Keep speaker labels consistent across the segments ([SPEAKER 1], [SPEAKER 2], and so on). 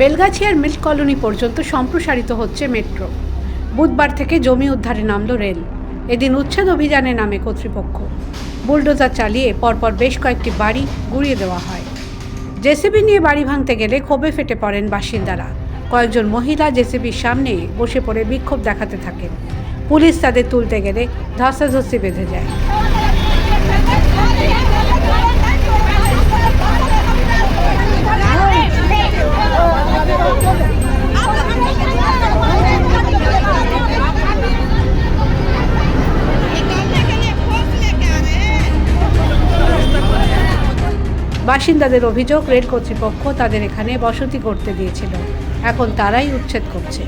[SPEAKER 1] বেলগাছিয়ার milk colony পর্যন্ত সম্প্রসারিত হচ্ছে মেট্রো। বুধবার থেকে জমি উদ্ধারে নামল রেল। এদিন উচ্ছেদ অভিযানে নামে কর্তৃপক্ষ। বুলডোজার চালিয়ে পরপর বেশ কয়েকটি বাড়ি গুড়িয়ে দেওয়া হয়। জেসিবি নিয়ে বাড়ি ভাঙতে গেলে ক্ষোভে ফেটে পড়েন বাসিন্দারা। কয়েকজন মহিলা জেসিবির সামনে বসে পড়ে বিক্ষোভ দেখাতে থাকেন। পুলিশ তাদের তুলতে গেলে ধস্তাধস্তি বেঁধে যায়। বাসিন্দাদের অভিযোগ, রেল কর্তৃপক্ষ তাদের এখানে বসতি করতে দিয়েছিল। এখন তারাই উচ্ছেদ করছে।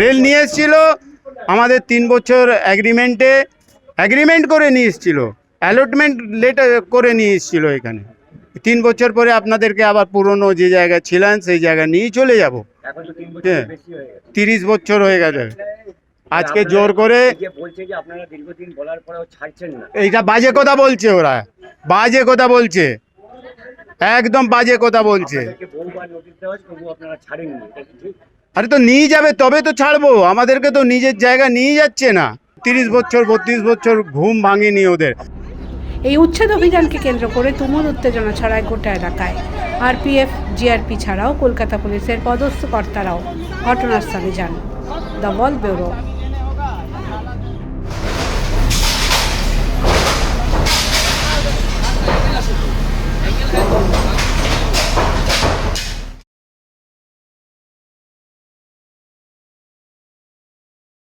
[SPEAKER 2] রেল নিয়ে এসেছিল, আমাদের তিন বছর অ্যাগ্রিমেন্টে অ্যাগ্রিমেন্ট করে নিয়ে এসেছিল। অ্যালটমেন্ট লেটার করে নিয়ে এসেছিল এখানে। তিন বছর পরে আপনাদেরকে আবার পুরনো যে জায়গায় ছিলেন সেই জায়গায় নিয়ে চলে যাব। হ্যাঁ। তিরিশ বছর হয়ে গেছে। আজকে জোর করে এইটা বাজে কথা বলছে ওরা। বাজে কথা বলছে। একদম বাজে কথা বলছে। আরে তো নিয়ে যাবে তবে তো ছাড়বো। আমাদেরকে তো নিজের জায়গা নিয়ে যাচ্ছে না। তিরিশ বছর বত্রিশ বছর ঘুম ভাঙেনি ওদের।
[SPEAKER 1] এই উচ্ছেদ অভিযানকে কেন্দ্র করে তুমুল উত্তেজনা ছড়ায় গোটা এলাকায়। আরপিএফ, জিআরপি ছাড়াও কলকাতা পুলিশের পদস্থ কর্তারাও ঘটনাস্থলে যান। The Wall bureau.